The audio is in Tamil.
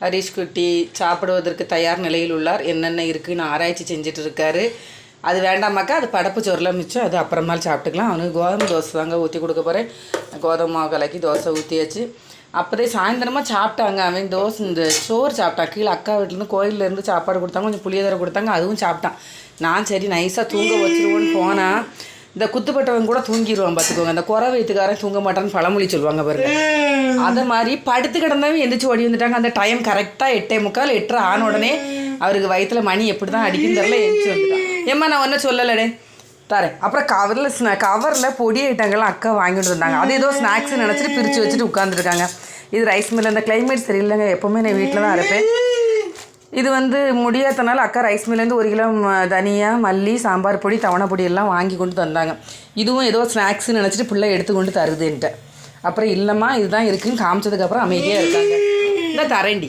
ஹரிஷ் குட்டி சாப்பிடுவதற்கு தயார் நிலையில் உள்ளார். என்னென்ன இருக்குன்னு ஆராய்ச்சி செஞ்சுட்டு இருக்காரு அது வேண்டாமாக்கா அது படப்பு சோறுலாம் மிச்சம். அது அப்புறமா சாப்பிட்டுக்கலாம். அவனுக்கு கோதுமை தோசை தாங்க ஊற்றி கொடுக்க போகிறேன் கோதுமை மாவு கலக்கி தோசை ஊற்றியாச்சு அப்போதே சாயந்தரமாக சாப்பிட்டாங்க அவன். தோசை இந்த சோறு சாப்பிட்டான். கீழே அக்கா வீட்டிலேருந்து கோயிலேருந்து சாப்பாடு கொடுத்தாங்க. கொஞ்சம் புளியோதரை கொடுத்தாங்க. அதுவும் சாப்பிட்டான். நான் சரி நைஸாக தூங்க வச்சிருவோன்னு போனால் இந்த குத்துப்பட்டவன் கூட தூங்கிடுவான் பார்த்துக்கோங்க அந்த குறை வயிற்றுக்காரன் தூங்க மாட்டான்னு பழமொழி சொல்லுவாங்க பாருங்க. அதை மாதிரி படுத்து கிடந்தவன் எந்திரிச்சு ஓடி வந்துட்டாங்க. அந்த டைம் கரெக்டாக எட்டே முக்கால் எட்டு ஆன உடனே அவருக்கு வயிற்றுல மணி எப்படி தான் அடிக்குன்னு தெரில எந்திரிச்சு வந்துட்டான். ஏம்மா நான் ஒன்றும் சொல்லலடே. தரேன் அப்புறம் கவரில் ஸ்நா கவரில் பொடி ஐட்டங்கள்லாம் அக்கா வாங்கிட்டு வந்தாங்க. அது ஏதோ ஸ்நாக்ஸ் நினச்சிட்டு பிரித்து வச்சுட்டு உட்காந்துருக்காங்க இது ரைஸ் மில் அந்த கிளைமேட் சரியில்லைங்க. எப்போவுமே நான் வீட்டில் தான் இருப்பேன் இது வந்து முடியாதனால அக்கா ரைஸ் மில்லேருந்து ஒரு கிலோ ம- தனியா மல்லி சாம்பார் பொடி தவணை பொடி எல்லாம் வாங்கி கொண்டு தந்தாங்க. இதுவும் ஏதோ ஸ்நாக்ஸ்னு நினச்சிட்டு பிள்ளை எடுத்து கொண்டு தருதுன்ட்டு அப்புறம் இல்லைம்மா இதுதான் இருக்குன்னு காமிச்சதுக்கப்புறம் அமைதியாக இருக்காங்க. இந்த தரேண்டி